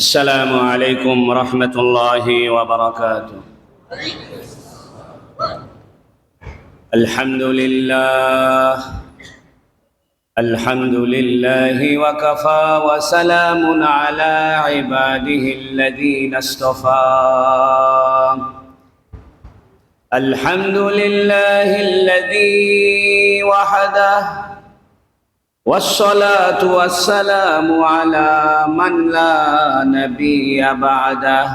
السلام عليكم ورحمة الله وبركاته. الحمد لله. الحمد لله وكفى وسلام على عباده الذين اصطفى. الحمد لله الذي وحده والصلاة والسلام على من لا نبي بعده.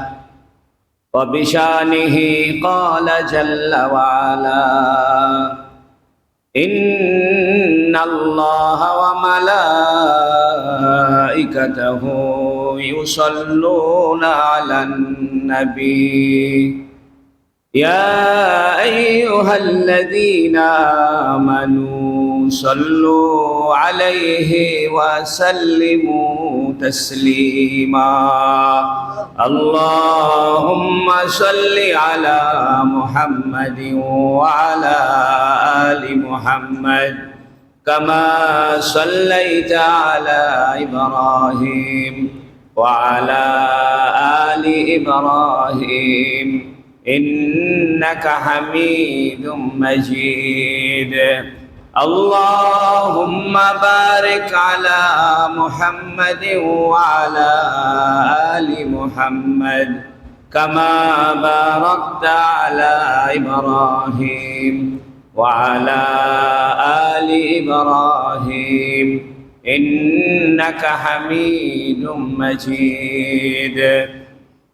وبشانه قال جل وعلا إن الله وملائكته يصلون على النبي. يا أيها الذين آمنوا صلوا عليه وسلموا تسليما. اللهم صل على محمد وعلى آل محمد كما صليت على إبراهيم وعلى آل إبراهيم. إنك حميد مجيد. اللهم بارك على محمد وعلى آل محمد كما باركت على إبراهيم وعلى آل إبراهيم. إنك حميد مجيد.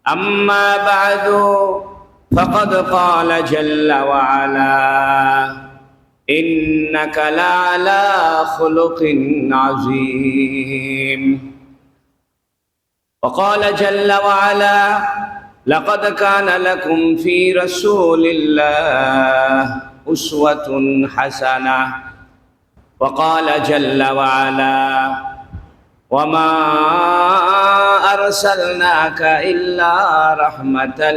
أما بعد فقد قال جل وعلا إنك لعلى خلق عظيم. وقال جل وعلا لقد كان لكم في رسول الله أسوة حسنة. وقال جل وعلا وما أرسلناك إلا رحمة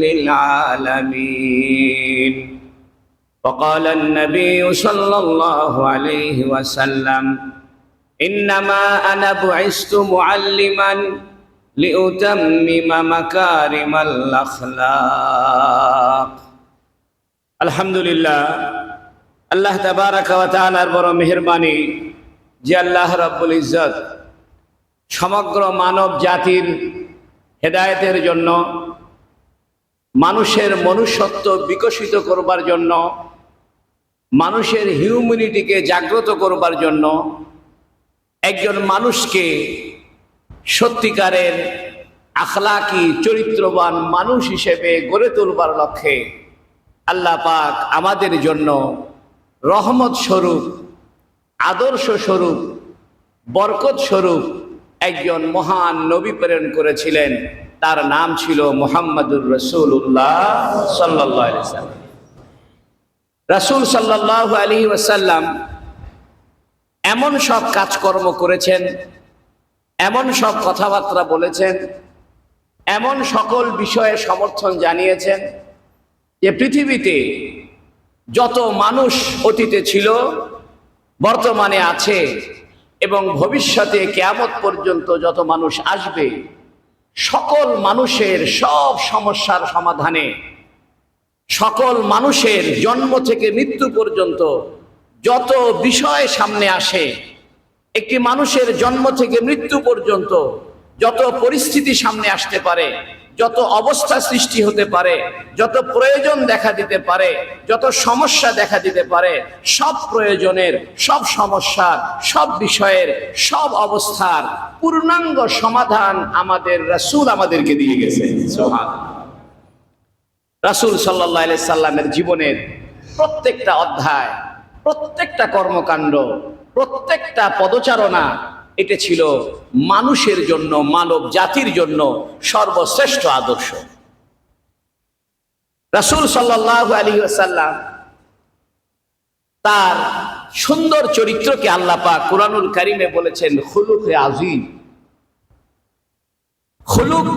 للعالمين. وقال النبي صلى الله عليه وسلم إنما أنا بعثت معلما لأتمم مكارم الأخلاق الحمد لله আল্লাহ তাবারাক ওয়া তাআলার বড় মেহেরবানি যে আল্লাহ রাব্বুল ইজ্জত সমগ্র মানব জাতির হেদায়েতের জন্য মানুষের মনুষ্যত্ব বিকশিত করবার জন্য মানুষের হিউম্যানিটিকে জাগ্রত করবার জন্য একজন মানুষকে সত্যিকারের আখলাকি, চরিত্রবান মানুষ হিসেবে গড়ে তুলবার লক্ষ্যে আল্লাহ পাক আমাদের জন্য রহমত স্বরূপ, আদর্শ স্বরূপ, বরকত স্বরূপ একজন মহান নবী প্রেরণ করেছিলেন। তার নাম ছিল মোহাম্মদুর রসুল্লাহ সাল্লাহ সাল্লাম রাসুল সাল্লাহ আলী ওয়াসাল্লাম এমন সব কাজকর্ম করেছেন, এমন সব কথাবার্তা বলেছেন, এমন সকল বিষয়ে সমর্থন জানিয়েছেন যে পৃথিবীতে যত মানুষ অতীতে ছিল, বর্তমানে আছে এবং ভবিষ্যতে কেয়ামত পর্যন্ত যত মানুষ আসবে, সকল মানুষের সব সমস্যার সমাধানে সকল মানুষের জন্ম থেকে মৃত্যু পর্যন্ত যত বিষয় সামনে আসে, একটি মানুষের জন্ম থেকে মৃত্যু পর্যন্ত যত পরিস্থিতি সামনে আসতে পারে, যত অবস্থা সৃষ্টি হতে পারে, যত প্রয়োজন দেখা দিতে পারে, যত সমস্যা দেখা দিতে পারে, সব প্রয়োজনের, সব সমস্যার, সব বিষয়ের, সব অবস্থার পূর্ণাঙ্গ সমাধান আমাদের রাসূল আমাদেরকে দিয়ে গেছে। সোহান রাসূল সাল্লাহ সাল্লামের জীবনের প্রত্যেকটা অধ্যায়, প্রত্যেকটা কর্মকাণ্ড, প্রত্যেকটা পদচারণা, এটা ছিল মানুষের জন্য, মানব জাতির জন্য সর্বশ্রেষ্ঠ আদর্শ। রাসূল সাল্লাহ আলী সাল্লাম তার সুন্দর চরিত্রকে আল্লাহ পাক কোরআনুল কারিমে বলেছেন, খুলুক আজিম খুলুক,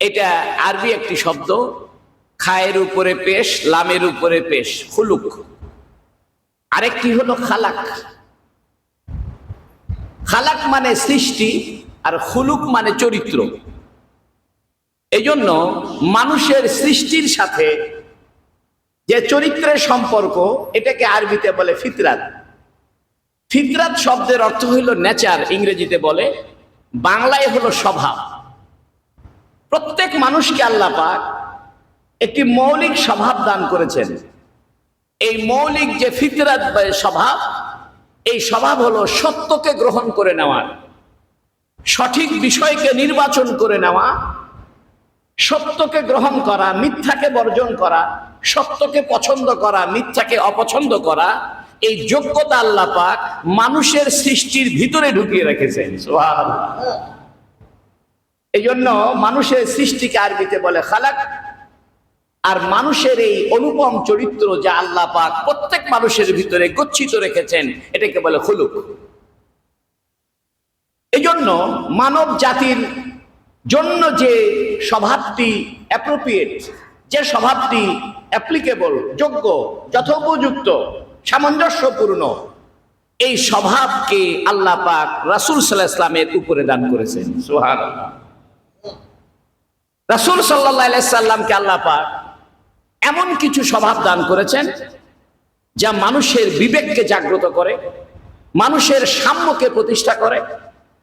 এটা আরবি একটি শব্দ। খায়ের উপরে পেশ, লামের উপরে পেশ, খুলুক। আরেকটি হলো খালাক। খালাক মানে সৃষ্টি আর খুলুক মানে চরিত্র। এই জন্য মানুষের সৃষ্টির সাথে যে চরিত্রের সম্পর্ক, এটাকে আরবিতে বলে ফিতরাত। ফিতরাত শব্দের অর্থ হইল নেচার, ইংরেজিতে বলে বাংলায় হলো স্বভাব প্রত্যেক মানুষকে আল্লাহ পাক একটি মৌলিক স্বভাব দান করেছেন এই মৌলিক যে ফিতরাত স্বভাব, এই স্বভাব হলো সত্যকে গ্রহণ করে নেওয়ার সঠিক বিষয়কে নির্বাচন করে নেওয়া, সত্যকে গ্রহণ করা, মিথ্যাকে বর্জন করা, সত্যকে পছন্দ করা, মিথ্যাকে অপছন্দ করা, এই যোগ্যতা আল্লাহ পাক মানুষের সৃষ্টির ভিতরে ঢুকিয়ে রেখেছেন। এই জন্য মানুষের সৃষ্টিকে আরবিতে বলে খালাক আর মানুষের এই অনুপম চরিত্র যা আল্লাহ পাক প্রত্যেক মানুষের ভিতরে গচ্ছিত রেখেছেন, এটাকে বলে এই জন্য মানব জাতির জন্য যে স্বভাবটি অ্যাপ্রোপ্রিয়েট যে স্বভাবটি অ্যাপ্লিকেবল যোগ্য, যথোপযুক্ত, সামঞ্জস্যপূর্ণ, এই স্বভাবকে আল্লাহ পাক রাসূল সাল্লাহ ইসলামের উপরে দান করেছেন। সোহান রাসূল সাল্লাহ সাল্লামকে আল্লাহ পাক এমন কিছু স্বভাব দান করেছেন যা মানুষের বিবেককে জাগ্রত করে মানুষের সাম্যকে প্রতিষ্ঠা করে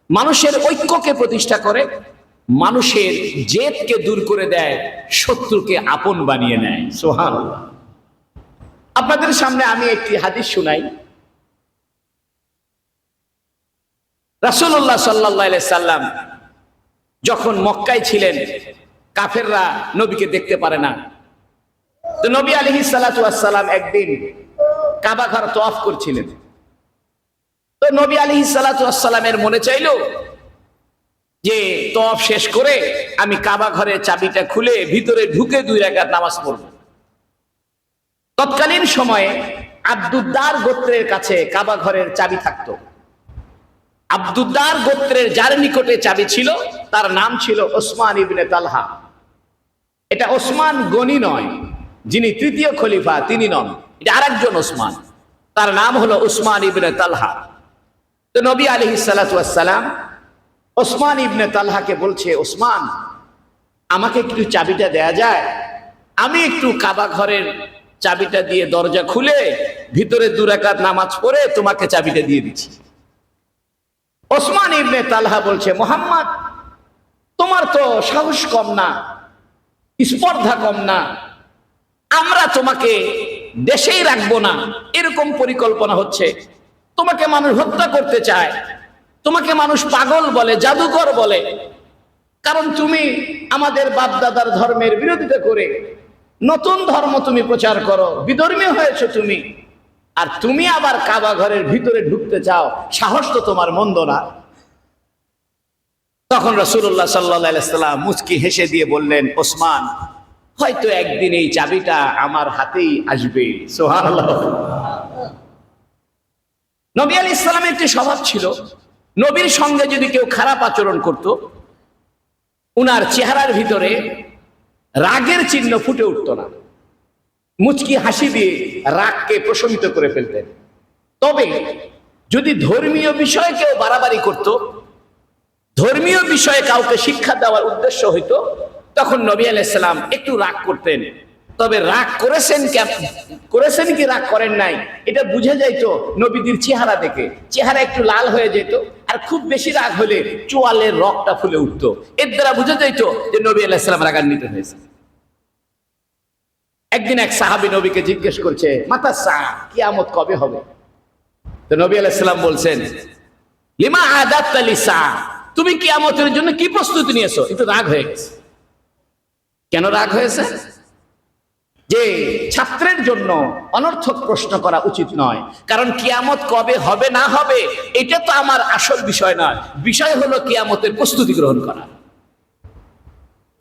মানুষের ঐক্যকে প্রতিষ্ঠা করে মানুষের জেদকে দূর করে দেয় শত্রুকে আপন বানিয়ে নেয়। সোহান আপনাদের সামনে আমি একটি হাদিস শুনাই। রাসূলুল্লাহ সাল্লাহ সাল্লাম যখন মক্কায় ছিলেন কাফেররা নবীকে দেখতে পারে না। তো নবী আলহি সালাম একদিন কাবা ঘর তোয়াফ করছিলেন। তো নবী আলহি সালামের মনে চাইলো যে তফ শেষ করে আমি কাবা ঘরের চাবিটা খুলে ভিতরে ঢুকে দুই রাকাত নামাজ পড়ব। তৎকালীন সময়ে আব্দুদ্দার গোত্রের কাছে কাবা ঘরের চাবি থাকতো। আব্দুদ্দার গোত্রের যার নিকটে চাবি ছিল, তার নাম ছিল ওসমান ইবনে তালহা। এটা ওসমান গনি নয় যিনি তৃতীয় খলিফা, তিনি নন। এটা আরেকজন ওসমান। তার নাম হলো উসমান ইবনে তালহা। তো নবী আলী সালাম ওসমান ইবনে তালহাকে বলছে, ওসমান, আমাকে একটু চাবিটা দেয়া যায়? আমি একটু কাবা ঘরের চাবিটা দিয়ে দরজা খুলে ভিতরে দুরাকাত নামাজ পড়ে তোমাকে চাবিটা দিয়ে দিচ্ছি। ওসমান ইবনে তালহা বলছে, মোহাম্মদ, তোমার তো সাহস কম না, স্পর্ধা কম না আমরা তোমাকে দেশেই রাখব না। এরকম পরিকল্পনা হচ্ছে। তোমাকে মানুষ হত্যা করতে চায়। তোমাকে মানুষ পাগল বলে, জাদুকর বলে। কারণ তুমি আমাদের বাপদাদার ধর্মের বিরোধিতা করে নতুন ধর্ম তুমি প্রচার করো, বিধর্মী হয়েছো তুমি। আর তুমি আবার কাবা ঘরের ভিতরে ঢুকতে চাও, সাহস তো তোমার মন্দ না। তখন রসুল্লাহ সাল্লাম মুচকি হেসে দিয়ে বললেন, ওসমান হয়তো একদিন এই চাবিটা আমার হাতেই আসবে। নবী আলী ইসলামের একটি স্বভাব ছিল, নবীর সঙ্গে যদি কেউ খারাপ আচরণ করত, উনার চেহারার ভিতরে রাগের চিহ্ন ফুটে উঠত না। মুচকি হাসি দিয়ে রাগকে প্রশমিত করে ফেলতেন। তবে যদি ধর্মীয় বিষয়ে কেউ বাড়াবাড়ি করত, ধর্মীয় বিষয়ে কাউকে শিক্ষা দেওয়ার উদ্দেশ্য হইতো তখন নবী আলাইসাল্লাম একটু রাগ করতেন। তবে রাগ করেছেন করেছেন কি রাগ করেন নাই? এটা বুঝে যাইতো নবীদের চেহারা দেখে। চেহারা একটু লাল হয়ে যেত আর খুব বেশি রাগ হলে চোয়ালের রকটা ফুলে উঠতো। এর দ্বারা বুঝে যাইতো যে নবী আলাইসাল্লাম রাগান্বিত হয়েছে। একদিন এক সাহাবি নবীকে জিজ্ঞেস করছে, মাতা সা, কিয়ামত কবে হবে? তো নবী আলাইসাল্লাম বলছেন, লিমা আদাত সা, তুমি কিয়ামতের জন্য কি প্রস্তুতি নিয়েছো? একটু রাগ হয়ে গেছে। কেন রাগ হয়েছে? যে ছাত্রের জন্য অনর্থক প্রশ্ন করা উচিত নয়। কারণ কিয়ামত কবে হবে, না হবে, এটা তো আমার আসল বিষয় নয় বিষয় হলো কিয়ামতের প্রস্তুতি গ্রহণ করা।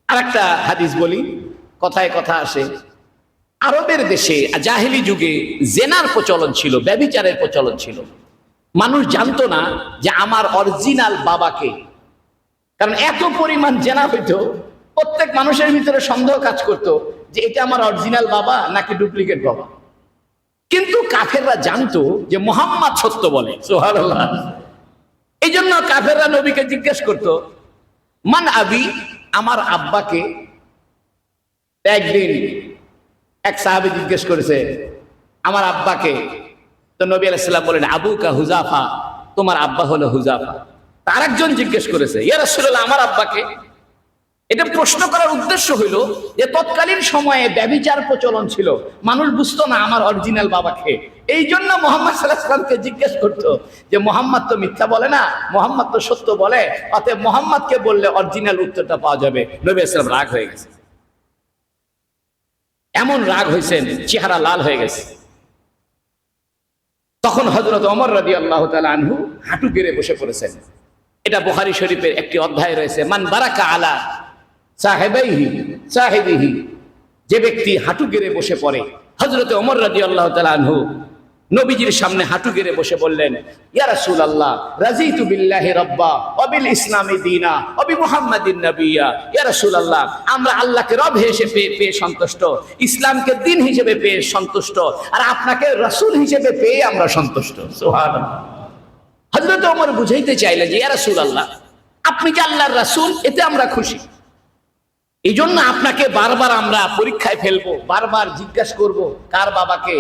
আর একটা হাদিস বলি, কথায় কথা আসে। আরবের দেশে জাহেলি যুগে জেনার প্রচলন ছিল ব্যবিচারের প্রচলন ছিল। মানুষ জানতো না যে আমার অরিজিনাল বাবাকে। কারণ এত পরিমাণ জেনা হইতো প্রত্যেক মানুষের ভিতরে সন্দেহ কাজ করতো যে এটা আমার অরিজিনাল বাবা নাকি ডুপ্লিকেট বাবা। কিন্তু কাফেররা জানতো যে মোহাম্মদ সত্য বলে সোহার এই জন্য কাফেররা নবীকে জিজ্ঞেস করতো, মান আবি, আমার আব্বাকে একদিন এক সাহাবি জিজ্ঞেস করেছে, আমার আব্বাকে? তো নবী আলাইসাল্লাম বলেন আবু কা হুজাফা, তোমার আব্বা হলো হুজাফা। তার একজন জিজ্ঞেস করেছে, ইয়া রাসূলুল্লাহ, আমার আব্বাকে? এটা প্রশ্ন করার উদ্দেশ্য হইল যে তৎকালীন সময়ে ব্যবিচার প্রচলন ছিল। মানুষ বুঝতো না আমার অরিজিনাল বাবাকে। এই জন্য মোহাম্মদ সাল্লাহ সাল্লামকে জিজ্ঞেস করতো যে, মোহাম্মদ তো মিথ্যা বলে না? মোহাম্মদ তো সত্য বলে? অতএব মোহাম্মদকে বললে অরিজিনাল উত্তরটা পাওয়া যাবে। নবী ইসলাম রাগ হয়ে গেছে। এমন রাগ হয়েছেন চেহারা লাল হয়ে গেছে। তখন হজরত অমর রাজি আল্লাহ আনহু হাঁটু গেড়ে বসে পড়েছেন। এটা বুখারি শরীফের একটি অধ্যায় রয়েছে, মান বারাকা আলা সাহেবাইহি সাহেবিহি। যে ব্যক্তি হাঁটু গেড়ে বসে পড়ে হজরত অমর রাজি আল্লাহ আনহু নবীজির সামনে হাঁটু গেড়ে বসে বললেন, ইয়া রাসূলুল্লাহ, রাজিতু বিল্লাহি রাব্বা ওয়া বিল ইসলামি দীনা ওয়া বি মুহাম্মাদিন নাবিয়্যা ইয়া রাসূলুল্লাহ, আমরা আল্লাহকে রব হিসেবে পেয়ে সন্তুষ্ট, ইসলামকে দিন হিসেবে পেয়ে সন্তুষ্ট, আর আপনাকে রাসূল হিসেবে পেয়ে আমরা সন্তুষ্ট। সুবহানাল্লাহ। হযরত ওমর বুঝাইতে চাইলেন যে, ইয়া রাসূলুল্লাহ, আপনি যে আল্লাহর রাসূল, এতে আমরা খুশি। এই জন্য আপনাকে বারবার আমরা পরীক্ষায় ফেলব, বারবার জিজ্ঞাসা করব, কার বাবাকে?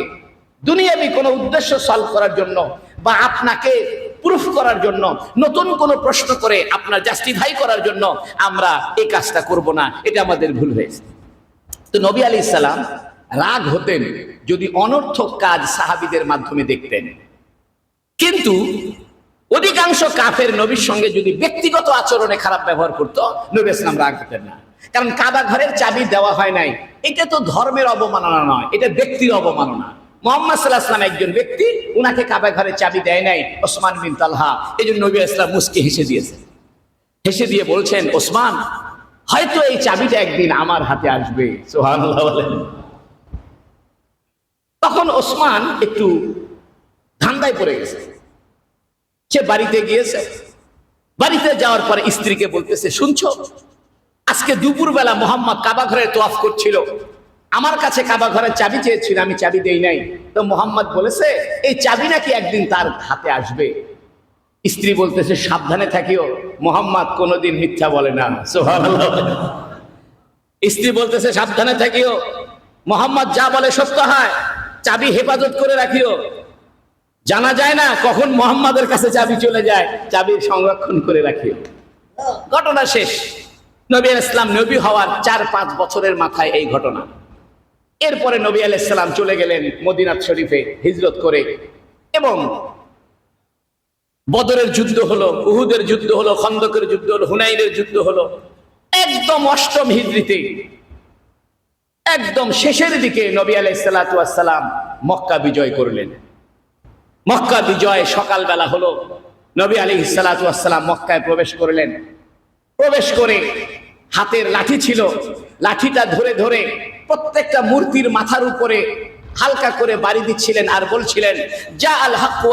দুনিয়াবি কোনো উদ্দেশ্য সলভ করার জন্য বা আপনাকে প্রুফ করার জন্য, নতুন কোনো প্রশ্ন করে আপনার জাস্টিফাই করার জন্য আমরা এই কাজটা করব না, এটা আমাদের ভুল হয়েছে। তো নবী আলী ইসালাম রাগ হতেন যদি অনর্থক কাজ সাহাবিদের মাধ্যমে দেখতেন। কিন্তু অধিকাংশ কাফের নবীর সঙ্গে যদি ব্যক্তিগত আচরণে খারাপ ব্যবহার করতো, নবী ইসলাম রাগ হতেন না। কারণ কাবা ঘরের চাবি দেওয়া হয় নাই। এটা তো ধর্মের অবমাননা নয়, এটা ব্যক্তির অবমাননা। মোহাম্মদ সাল্লাহ ইসলাম একজন ব্যক্তি, উনাকে কাবা ঘরের চাবি দেয় নাই ওসমান বিন তালহা। এই জন্য নবী ইসলাম মুসকে হেসে হেসে দিয়ে বলছেন, ওসমান, হয়তো এই চাবিটা একদিন আমার হাতে আসবে। তখন ওসমান একটু ধান্দায় পড়ে গেছে। সে বাড়িতে গিয়েছে। বাড়িতে যাওয়ার পরে স্ত্রীকে বলতেছে, শুনছো আজকে দুপুরবেলা মোহাম্মদ কাবা ঘরে তোয়াফ করছিল। আমার কাছে কাবা ঘরের চাবি চেয়েছিল, আমি চাবি দেই নাই। তো মোহাম্মদ বলেছে, এই চাবি নাকি একদিন তার হাতে আসবে? স্ত্রী বলতেছে, সাবধানে থাকিও, মোহাম্মদ কোনোদিন মিথ্যা বলে না। স্ত্রী বলতেছে, সাবধানে থাকিও, মোহাম্মদ যা বলে সত্য হয়, চাবি হেফাজত করে রাখিও। জানা যায় না কখন মোহাম্মদের কাছে চাবি চলে যায় চাবি সংরক্ষণ করে রাখিও। ঘটনা শেষ। নবী ইসলাম নবী হওয়ার চার, পাঁচ বছরের মাথায় এই ঘটনা। এরপরে নবী আলাইসাল্লাম চলে গেলেন মদিনাত শরীফে হিজরত করে এবং বদরের যুদ্ধ হলো, উহুদের যুদ্ধ হলো, খন্দকের যুদ্ধ হলো, হুনাইনের যুদ্ধ হলো। একদম অষ্টম হিজড়িতে একদম শেষের দিকে নবী আলাইসাল্লাম মক্কা বিজয় করলেন। মক্কা বিজয় সকালবেলা হলো, নবী আলী সালাতাম মক্কায় প্রবেশ করলেন। প্রবেশ করে হাতের লাঠি ছিল। লাঠিটা ধরে ধরে প্রত্যেকটা মূর্তির মাথার উপরে হালকা করে বাড়ি দিচ্ছিলেন আর বলছিলেন, যা আল হক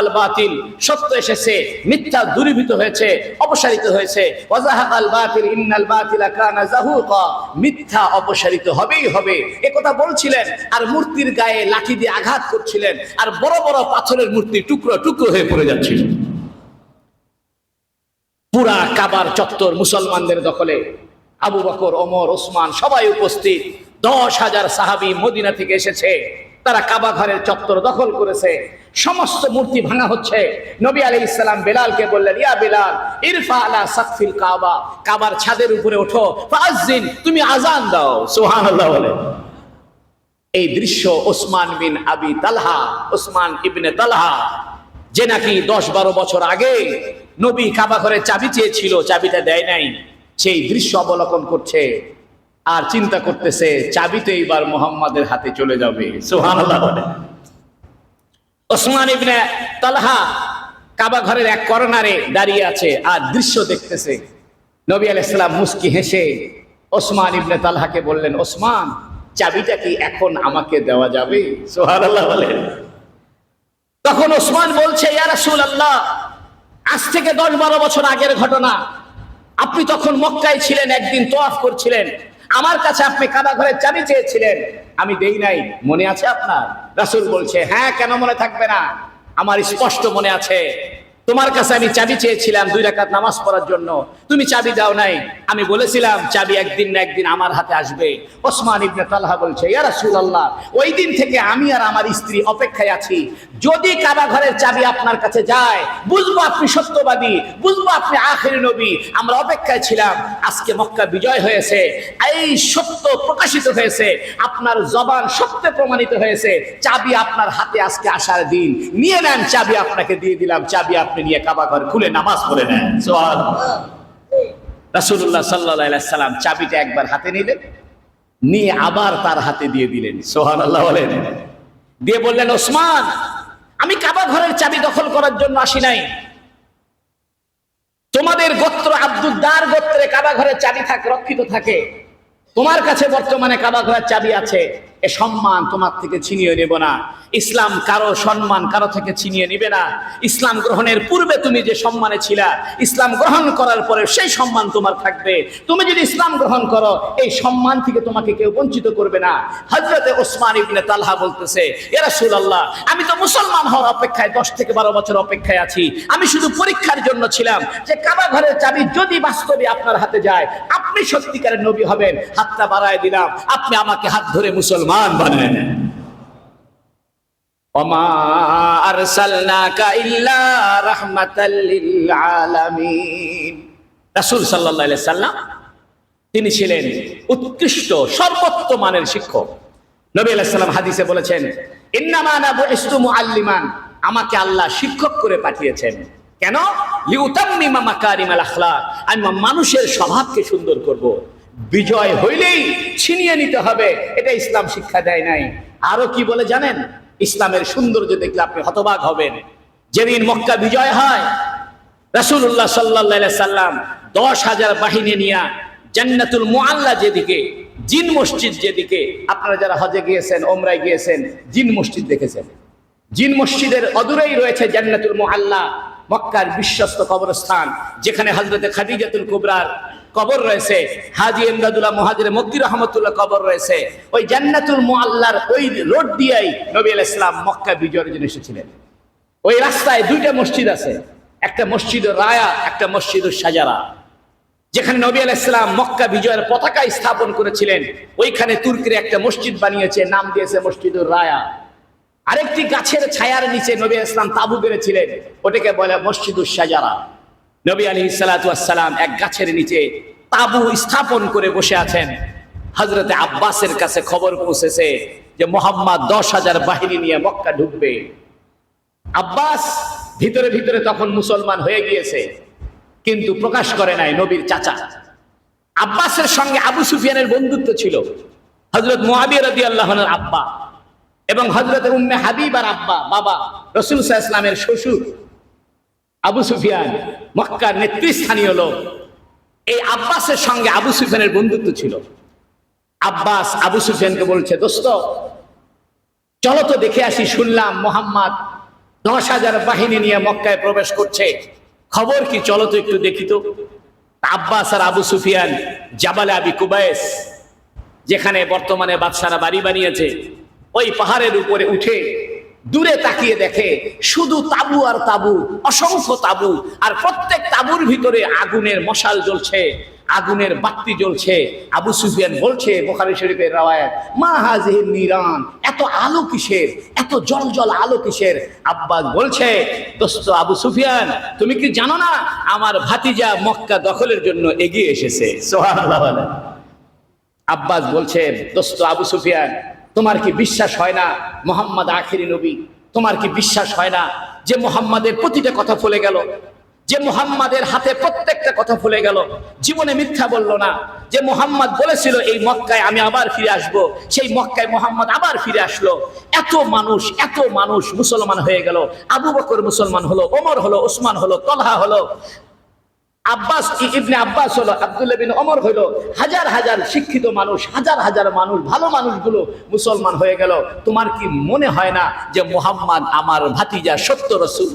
আল বাতিল। সত্য এসেছে, মিথ্যা দূরীভূত হয়েছে, অপসারিত হয়েছে। ওয়াজাহাক আল বাতিল, ইন্নাল বাতিলা কানা জাহুকা মিথ্যা অপসারিত হবেই হবে। এ কথা বলছিলেন আর মূর্তির গায়ে লাঠি দিয়ে আঘাত করছিলেন আর বড় বড় পাথরের মূর্তি টুকরো টুকরো হয়ে পড়ে যাচ্ছিল। পুরা কাবার চত্বর মুসলমানদের দখলে। আবু বকর, ওমর, ওসমান সবাই উপস্থিত। দশ হাজার সাহাবি মদিনা থেকে এসেছে। তারা কাবা ঘরের চত্বর দখল করেছে। সমস্ত মূর্তি ভাঙা হচ্ছে। নবী আলী ইসলাম বেলালকে বললেন, ইয়া বেলাল, ইরফা আলা সাকফিল কাবা। কাবার ছাদের উপরে ওঠো। ফাজিন তুমি আজান দাও। সুবহানাল্লাহ বলে। এই দৃশ্য ওসমান বিন আবি তালহা, ওসমান ইবনে তালহা যে নাকি দশ বারো বছর আগে নবী কাবা ঘরে চাবি চেয়েছিল, চাবিটা দেয় নাই, সেই দৃশ্য অবলোকন করছে। আর চিন্তা করতেছে, চাবি তো এইবার মোহাম্মদের হাতে চলে যাবে। বলে। ওসমান ইবনে তালহা কাবা ঘরের এক কর্নারে দাঁড়িয়ে আছে আর দৃশ্য দেখতেছে। নবী আলাইসালাম মুস্কি হেসে ওসমান ইবনে তালহাকে বললেন, ওসমান, চাবিটা কি এখন আমাকে দেওয়া যাবে? সোহান আল্লাহ বলেন তখন ওসমান বলছে, ইয়া রাসূলুল্লাহ, আজ থেকে দশ বারো বছর আগের ঘটনা। আপনি তখন মক্কায় ছিলেন, একদিন তোয়াফ করছিলেন। আমার কাছে আপনি কাবা ঘরের চাবি চেয়েছিলেন। আমি দেই নাই, মনে আছে আপনার? রাসুল বলছে হ্যাঁ কেন মনে থাকবে না? আমার স্পষ্ট মনে আছে। তোমার কাছে আমি চাবি চেয়েছিলাম দুই রাকাত নামাজ পড়ার জন্য। তুমি চাবি দাও নাই। আমি বলেছিলাম, চাবি একদিন না একদিন আমার হাতে আসবে। ওসমান ইবনে তালহা বলছে, ইয়া রাসূলুল্লাহ, ওই দিন থেকে আমি আর আমার স্ত্রী অপেক্ষায় আছি। যদি কাবা ঘরের চাবি আপনার কাছে যায়, বুঝব আপনি সত্যবাদী, বুঝব আপনি আখেরি নবী। আমরা অপেক্ষায় ছিলাম, আজকে মক্কা বিজয় হয়েছে। এই সত্য প্রকাশিত হয়েছে। আপনার জবান সত্যে প্রমাণিত হয়েছে। চাবি আপনার হাতে আজকে আসার দিন। নিয়ে নেন, চাবি আপনাকে দিয়ে দিলাম, চাবি আপনি নিয়ে কাবা ঘর খুলে নামাজ পড়ে নেন। রাসুল্লাহ সাল্লাহ সাল্লাম চাবিটা একবার হাতে নিলেন, নিয়ে আবার তার হাতে দিয়ে দিলেন। সোহান আল্লাহ বলেন। দিয়ে বললেন, ওসমান, আমি কাবা ঘরের চাবি দখল করার জন্য আসি নাই। তোমাদের গোত্র আব্দুদ্দার গোত্রে কাবা ঘরের চাবি থাকে, রক্ষিত থাকে। তোমার কাছে বর্তমানে কাবা ঘরের চাবি আছে। এ সম্মান তোমার থেকে ছিনিয়ে নেব না। ইসলাম কারও সম্মান কারও থেকে ছিনিয়ে নিবে না। ইসলাম গ্রহণের পূর্বে তুমি যে সম্মানে ছিলা, ইসলাম গ্রহণ করার পরে সেই সম্মান তোমার থাকবে। তুমি যদি ইসলাম গ্রহণ করো, এই সম্মান থেকে তোমাকে কেউ বঞ্চিত করবে না। হজরতে ওসমান ইবনে তালহা বলতেছে এরা আল্লাহ আমি তো মুসলমান হওয়ার অপেক্ষায়, দশ থেকে বারো বছর অপেক্ষায় আছি। আমি শুধু পরীক্ষার জন্য ছিলাম যে কাবা ঘরের চাবি যদি বাস্তবে আপনার হাতে যায়, আপনি সত্যিকারের নবী হবেন। হাতটা বাড়ায় দিলাম, আপনি আমাকে হাত ধরে মুসলমান বানায় নেন সাল্লাম, তিনি ছিলেন উৎকৃষ্ট সর্বোত্তম মানের শিক্ষক। নবী আলাইহিস হাদিসে বলেছেন বুইস্তু মুআল্লিমান। আমাকে আল্লাহ শিক্ষক করে পাঠিয়েছেন। কেন? আমি মানুষের স্বভাবকে সুন্দর করব। বিজয় হইলেই ছিনিয়ে নিতে হবে। এটা ইসলাম শিক্ষা দেয় নাই। আরও কি বলে জানেন? ইসলামের সৌন্দর্য দেখলে আপনি হতবাক হবেন। যেদিন মক্কা বিজয় হয়, রাসূলুল্লাহ সাল্লাল্লাহু সাল্লাম দশ হাজার বাহিনী নিয়ে জান্নাতুল মুআল্লা যেদিকে, জিন মসজিদ যেদিকে, আপনারা যারা হজে গিয়েছেন, ওমরায় গিয়েছেন, জিন মসজিদ দেখেছেন। জিন মসজিদের অদূরেই রয়েছে জান্নাতুল মুআল্লা, মক্কার বিশ্বস্ত কবরস্থান, যেখানে হজরতে খাদিজাতুল কুবরার কবর রয়েছে। হাজি এমদাদুল্লাহ মহাজির মক্কি রহমতুল্লাহ কবর রয়েছে। ওই জান্নাতুল মুআল্লার ওই রোড দিয়েই নবী আলাইহিস সালাম মক্কা বিজয়ের জন্য এসেছিলেন। ওই রাস্তায় দুইটা মসজিদ আছে। একটা মসজিদ রায়া, একটা মসজিদ সাজারা। যেখানে নবী আল ইসলাম মক্কা বিজয়ের পতাকা স্থাপন করেছিলেন। ওইখানে তুর্কির একটা মসজিদ বানিয়েছে, নাম দিয়েছে মসজিদুর রায়া। আরেকটি গাছের ছায়ার নিচে নবী ইসলাম তাবু গেড়েছিলেন ওটাকে বলে মসজিদুর সাজারা। নবী আলী সালাম এক গাছের নিচে তাবু স্থাপন করে বসে আছেন। হজরতে আব্বাসের কাছে খবর পৌঁছেছে যে মোহাম্মদ দশ হাজার বাহিনী নিয়ে মক্কা ঢুকবে। আব্বাস ভিতরে ভিতরে তখন মুসলমান হয়ে গিয়েছে, কিন্তু প্রকাশ করে নাই নবীর চাচা। আব্বাসের সঙ্গে আবু সুফিয়ানের বন্ধুত্ব ছিল হজরত মোয়াবিয়া রদি আল্লাহনের আব্বা এবং হজরত উম্মে হাবিব আর আব্বা, বাবা, রসুল ইসলামের শ্বশুর। আবু সুফিয়ান, মক্কার নেতৃস্থানীয় লোক। এই আব্বাসের সঙ্গে আবু সুফিয়ানের বন্ধুত্ব ছিল। আব্বাস আবু সুফিয়ানকে বলছে, দোস্ত, চলো তো দেখে আসি, শুনলাম মোহাম্মদ দশ হাজার বাহিনী নিয়ে মক্কায় প্রবেশ করছে। খবর কি? চলো তো একটু দেখি তো। আব্বাস আর আবু সুফিয়ান, জাবালে আবি কুবায়েস, যেখানে বর্তমানে বাদশারা বাড়ি বানিয়েছে, ওই পাহাড়ের উপরে উঠে দূরে তাকিয়ে দেখে শুধু তাবু আর তাবু অসংখ্য তাবু আর প্রত্যেক তাবুর ভিতরে আগুনের মশাল জ্বলছে আগুনের বাতি জ্বলছে। আবু সুফিয়ান বলছে বোখারি শরীফের রাওয়ায়াত মা হাজির নিরান এত আলো কিসের? এত জল জল আলো কিসের? আব্বাস বলছে দোস্ত আবু সুফিয়ান তুমি কি জানো না আমার ভাতিজা মক্কা দখলের জন্য এগিয়ে এসেছে? বলেন। আব্বাস বলছে দোস্ত আবু সুফিয়ান তোমার কি বিশ্বাস হয় না, মোহাম্মদ আখিরি নবী? তোমার কি বিশ্বাস হয় না যে মোহাম্মদের প্রতিটা কথা ফলে গেল? যে মোহাম্মদের হাতে প্রত্যেকটা কথা ভুলে গেল? জীবনে মিথ্যা বলল না। যে মোহাম্মদ বলেছিল, এই মক্কায় আমি আবার ফিরে আসব। সেই মক্কায় মোহাম্মদ আবার ফিরে আসলো। এত মানুষ এত মানুষ মুসলমান হয়ে গেল। আবু বকর মুসলমান হলো, ওমর হলো, ওসমান হলো, তলহা হলো। আব্বাস ইবনে আব্বাস হলো, আব্দুল্লাহ বিন ওমর হলো হাজার হাজার শিক্ষিত মানুষ, হাজার হাজার মানুষ, ভালো মানুষগুলো মুসলমান হয়ে গেল। তোমার কি মনে হয় না যে মোহাম্মদ আমার ভাতিজা সত্য রসুল?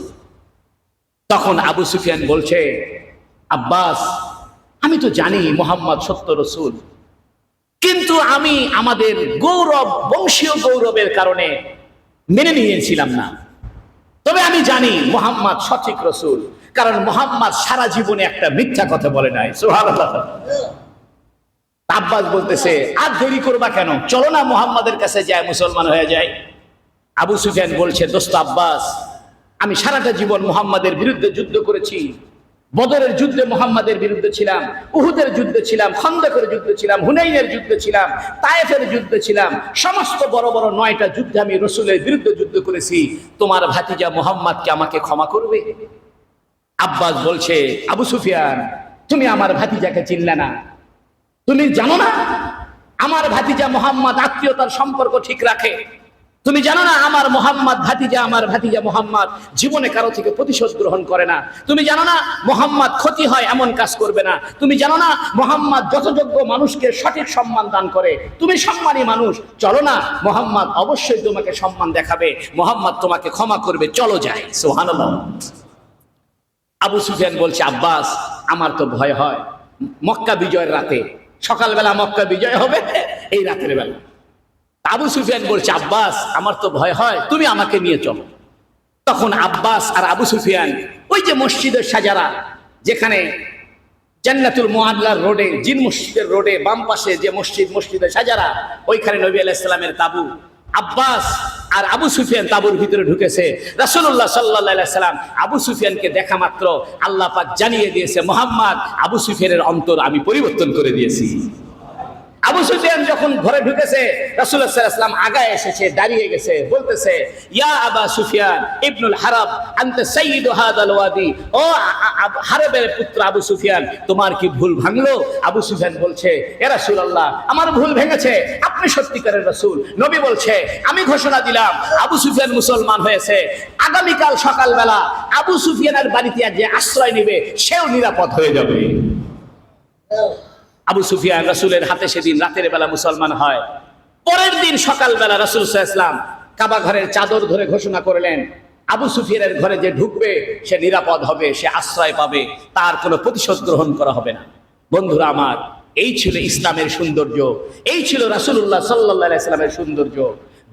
তখন আবু সুফিয়ান বলছে, আব্বাস, আমি তো জানি মোহাম্মদ সত্য রসুল। কিন্তু আমি আমাদের গৌরব, বংশীয় গৌরবের কারণে মেনে নিয়েছিলাম না। তবে আমি জানি মোহাম্মদ সঠিক রসুল। কারণ মোহাম্মদ সারা জীবনে একটা মিথ্যা কথা বলে নাই। আব্বাস বলতেছে, আর দেরি করবা কেন? চলো না মোহাম্মদের কাছে যায় মুসলমান হয়ে যায় আবু সুফিয়ান বলছে, দোস্ত আব্বাস, আমি সারাটা জীবন মোহাম্মদের বিরুদ্ধে যুদ্ধ করেছি। বদরের যুদ্ধে মোহাম্মদের বিরুদ্ধে ছিলাম, উহুদের যুদ্ধে ছিলাম, খন্দকের যুদ্ধে ছিলাম, হুনাইনের যুদ্ধে ছিলাম, তায়েফের যুদ্ধে ছিলাম। সমস্ত বড় বড় নয়টা যুদ্ধে আমি রসুলের বিরুদ্ধে যুদ্ধ করেছি। তোমার ভাতিজা মোহাম্মদকে আমাকে ক্ষমা করবে? আব্বাস বলছে, আবু সুফিয়ান, তুমি আমার ভাতিজাকে চিনলে না। তুমি জানো না? আমার ভাতিজা মোহাম্মদ আত্মীয়তার সম্পর্ক ঠিক রাখে। তুমি জানো না আমার মোহাম্মদ ভাতিজা আমার ভাতিজা মোহাম্মদ জীবনে কারও থেকে প্রতিশোধ গ্রহণ করে না? তুমি জানো না মোহাম্মদ ক্ষতি হয় এমন কাজ করবে না? তুমি জানো না মোহাম্মদ যথাযোগ্য মানুষকে সঠিক সম্মান দান করে? তুমি সম্মানী মানুষ। চলো না, মোহাম্মদ অবশ্যই তোমাকে সম্মান দেখাবে। মোহাম্মদ তোমাকে ক্ষমা করবে। চলো যাই। সোহানুল্লাহ আবু সুফিয়ান বলছে, আব্বাস, আমার তো ভয় হয়। মক্কা বিজয়ের রাতে, সকালবেলা মক্কা বিজয় হবে এই রাতের বেলা। আবু সুফিয়ান বলছে, আব্বাস, আমার তো ভয় হয়, তুমি আমাকে নিয়ে চলো। তখন আব্বাস আর আবু সুফিয়ান ওই যে মসজিদের সাজারা, যেখানে জান্নাতুল মোয়াল্লার রোডে, জিন মসজিদের রোডে বাম পাশে যে মসজিদ, মসজিদের সাজারা, ওইখানে নবী আলাইসালামের তাবু আব্বাস আর আবু সুফিয়ান তাবুর ভিতরে ঢুকেছে। রাসুল্লাহ সাল্লাহাম আবু সুফিয়ানকে দেখা মাত্র আল্লাহ পাক জানিয়ে দিয়েছে, মোহাম্মদ, আবু সুফিয়ানের অন্তর আমি পরিবর্তন করে দিয়েছি। আবু সুফিয়ান যখন ঘরে ঢুকেছে ওয়াসাল্লাম আগায় এসেছে, দাঁড়িয়ে গেছে, বলতেছে, ইয়া আবা সুফিয়ান ইবনুল হারাব, আনতা হাদাল ওয়াদি। ও হারাবের পুত্র আবু সুফিয়ান, তোমার কি ভুল ভাঙলো? আবু সুফিয়ান বলছে ইয়া রাসূলুল্লাহ, আমার ভুল ভেঙেছে। আপনি সত্যিকারের রাসূল। নবী বলছে, আমি ঘোষণা দিলাম, আবু সুফিয়ান মুসলমান হয়েছে। আগামীকাল সকালবেলা আবু সুফিয়ানের বাড়িতে যে আশ্রয় নেবে, সেও নিরাপদ হয়ে যাবে। আবু সুফিয়ান রাসূলের হাতে সেদিন রাতের বেলা মুসলমান হয়। পরের দিন সকালবেলা রাসূল ইসলাম কাবা ঘরের চাদর ধরে ঘোষণা করলেন, আবু সুফিয়ানের ঘরে যে ঢুকবে, সে নিরাপদ হবে, সে আশ্রয় পাবে, তার কোনো প্রতিশোধ গ্রহণ করা হবে না। বন্ধুরা আমার, এই ছিল ইসলামের সৌন্দর্য, এই ছিল আলাইহি সাল্লামের সৌন্দর্য।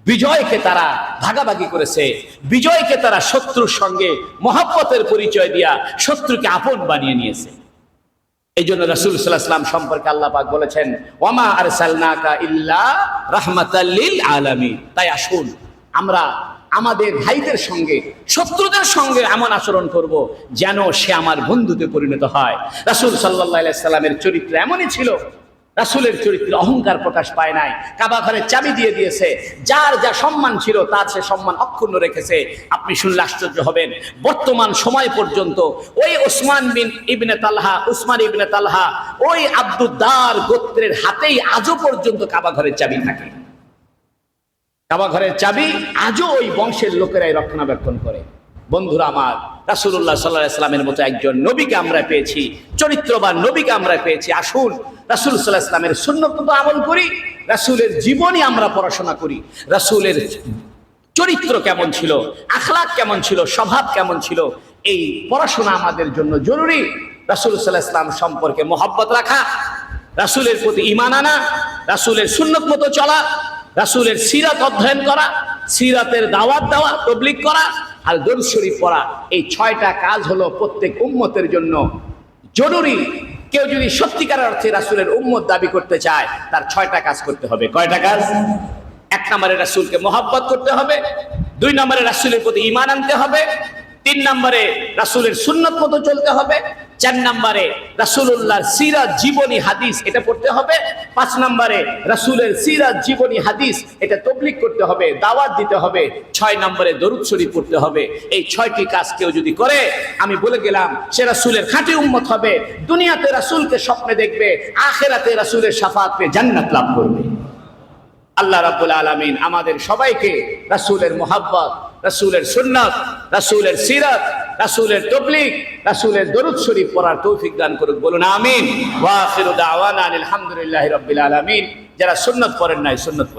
বিজয়কে তারা ভাগাভাগি করেছে, বিজয়কে তারা শত্রুর সঙ্গে মহাব্বতের পরিচয় দিয়া শত্রুকে আপন বানিয়ে নিয়েছে। এই জন্য রসুল সাল্লাহাম সম্পর্কে আল্লাহ পাক বলেছেন ওমা আর সালনাকা ইল্লা রাহমাতাল্লিল আলামী তাই আসুন, আমরা আমাদের ভাইদের সঙ্গে, শত্রুদের সঙ্গে এমন আচরণ করব যেন সে আমার বন্ধুতে পরিণত হয়। রাসুল সাল্লাহ সাল্লামের চরিত্র এমনই ছিল রাসূলের চরিত্রে অহংকার প্রকাশ পায় নাই। কাবা ঘরের চাবি দিয়ে দিয়েছে। যার যা সম্মান ছিল, তার সে সম্মান অক্ষুণ্ণ রেখেছে। আপনি শুনলে আশ্চর্য হবেন, বর্তমান সময় পর্যন্ত ওই ওসমান বিন ইবনে তালহা, উসমান ইবনে তালহা, ওই আব্দুদ্দার গোত্রের হাতেই আজও পর্যন্ত কাবা ঘরের চাবি থাকে। কাবা ঘরের চাবি আজও ওই বংশের লোকেরাই রক্ষণাবেক্ষণ করে। বন্ধুরা আমার, রাসূলুল্লাহ সাল্লাহ ইসলামের মতো একজন নবীকে আমরা পেয়েছি, চরিত্রবান নবীকে আমরা পেয়েছি। আসুন, রাসূল সাল্লাহ ইসলামের সুন্নত মতো আমল করি, রাসূলের জীবনই আমরা পড়াশোনা করি, রাসূলের চরিত্র কেমন ছিল, আখলাক কেমন ছিল, স্বভাব কেমন ছিল, এই পড়াশোনা আমাদের জন্য জরুরি। রাসূল সাল্লাহ ইসলাম সম্পর্কে মোহাব্বত রাখা, রাসূলের প্রতি ইমান আনা, রাসূলের সুন্নত মতো চলা, রাসূলের সিরাত অধ্যয়ন করা, সিরাতের দাওয়াত দেওয়া তবলিক করা আর দরুদ শরীফ পড়া, এই ছয়টা কাজ হলো প্রত্যেক উম্মতের জন্য জরুরি। কেউ যদি সত্যিকার অর্থে রাসূলের উম্মত দাবি করতে চায়, তার ছয়টা কাজ করতে হবে। কয়টা কাজ? এক নম্বরে রাসূলকে মহাব্বত করতে হবে, দুই নম্বরে রাসূলের প্রতি ঈমান আনতে হবে, তিন নম্বরে রাসূলের সুন্নত মতো চলতে হবে, চার নম্বরে রাসূলুল্লাহর সিরাত জীবনী হাদিস এটা পড়তে হবে পাঁচ নম্বরে রাসূলের সিরাত জীবনী হাদিস, এটা তবলিক করতে হবে, দাওয়াত দিতে হবে। ছয় নম্বরে দরুদ শরীফ পড়তে হবে। এই ছয়টি কাজ কেউ যদি করে, আমি বলে গেলাম, সে রাসূলের খাঁটি উম্মত হবে, দুনিয়াতে রাসূলকে স্বপ্নে দেখবে, আখেরাতে রাসূলের পেয়ে জান্নাত লাভ করবে। আল্লাহ রাব্বুল আলামিন আমাদের সবাইকে রাসূলের মোহাব্বত, রাসূলের সুন্নাত, রাসূলের সিরাত রাসূলের তবলিক রাসুলের দরুদ শরীফ পড়ার তৌফিক দান করুক, বলুন আমিন। ওয়া দাওয়ান দাওয়ানা আলহামদুলিল্লাহি রাব্বিল আলামিন। যারা সুন্নত পড়েন নাই, সুন্নত